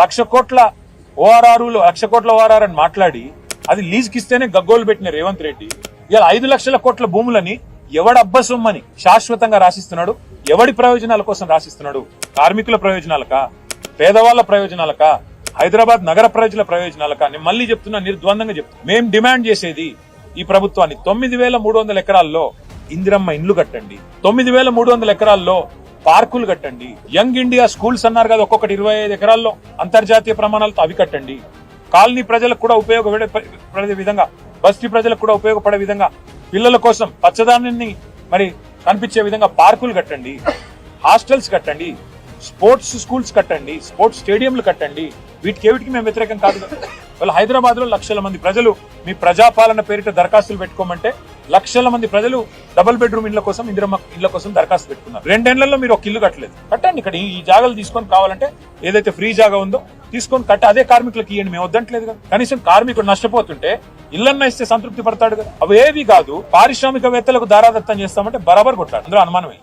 లక్ష కోట్ల ఓఆర్ఆర్ లక్ష కోట్ల ఓఆర్ఆర్ అని మాట్లాడి అది లీజ్కి ఇస్తేనే గగ్గోలు పెట్టిన రేవంత్ రెడ్డి. ఇలా ఐదు లక్షల కోట్ల భూములని ఎవడ అబ్బసొమ్మని శాశ్వతంగా రాసిస్తున్నాడు? ఎవడి ప్రయోజనాల కోసం రాసిస్తున్నాడు? కార్మికుల ప్రయోజనాలకా? పేదవాళ్ళ ప్రయోజనాలకా? హైదరాబాద్ నగర ప్రజల ప్రయోజనాలకా? నేను మళ్ళీ చెప్తున్నా నిర్ద్వందంగా చెప్తున్నా. మేం డిమాండ్ చేసేది ఈ ప్రభుత్వాన్ని తొమ్మిది వేల మూడు వందల ఎకరాల్లో ఇందిరమ్మ ఇండ్లు కట్టండి. తొమ్మిది వేల మూడు వందల ఎకరాల్లో పార్కులు కట్టండి. యంగ్ ఇండియా స్కూల్స్ అన్నారు కదా ఒక్కొక్కటి ఇరవై ఐదు ఎకరాల్లో అంతర్జాతీయ ప్రమాణాలతో అవి కట్టండి. కాలనీ ప్రజలకు కూడా ఉపయోగపడే పడే విధంగా బస్తీ ప్రజలకు కూడా ఉపయోగపడే విధంగా పిల్లల కోసం పచ్చదానాన్ని మరి కనిపించే విధంగా పార్కులు కట్టండి. హాస్టల్స్ కట్టండి. స్పోర్ట్స్ స్కూల్స్ కట్టండి. స్పోర్ట్స్ స్టేడియంలు కట్టండి. వీటికి ఏమిటికి మేము వ్యతిరేకం కాదు. వాళ్ళు వాళ్ళ హైదరాబాద్లో లక్షల మంది ప్రజలు మీ ప్రజాపాలన పేరిట దరఖాస్తులు పెట్టుకోమంటే లక్షల మంది ప్రజలు డబుల్ బెడ్రూమ్ ఇళ్ళ కోసం ఇందిరమ్మ ఇళ్ళ కోసం దరఖాస్తు పెట్టుకున్నారు. రెండేళ్ళలో మీరు ఒక ఇల్లు కట్టలేదు. కట్టండి ఇక్కడ ఈ- ఈ జాగాలు తీసుకొని కావాలంటే ఏదైతే ఫ్రీ జాగా ఉందో తీసుకొని కట్టి అదే కార్మికులకు ఇవ్వండి మేము వద్దంటలేదు కదా. కనీసం కార్మికుడు నష్టపోతుంటే ఇల్లన్న ఇస్తే సంతృప్తి పడతాడు కదా. అవి ఏవి కాదు పారిశ్రామికవేత్తలకు దారాదత్తం చేస్తామంటే బరాబర్ కొట్టాడు అందులో అనుమానమే.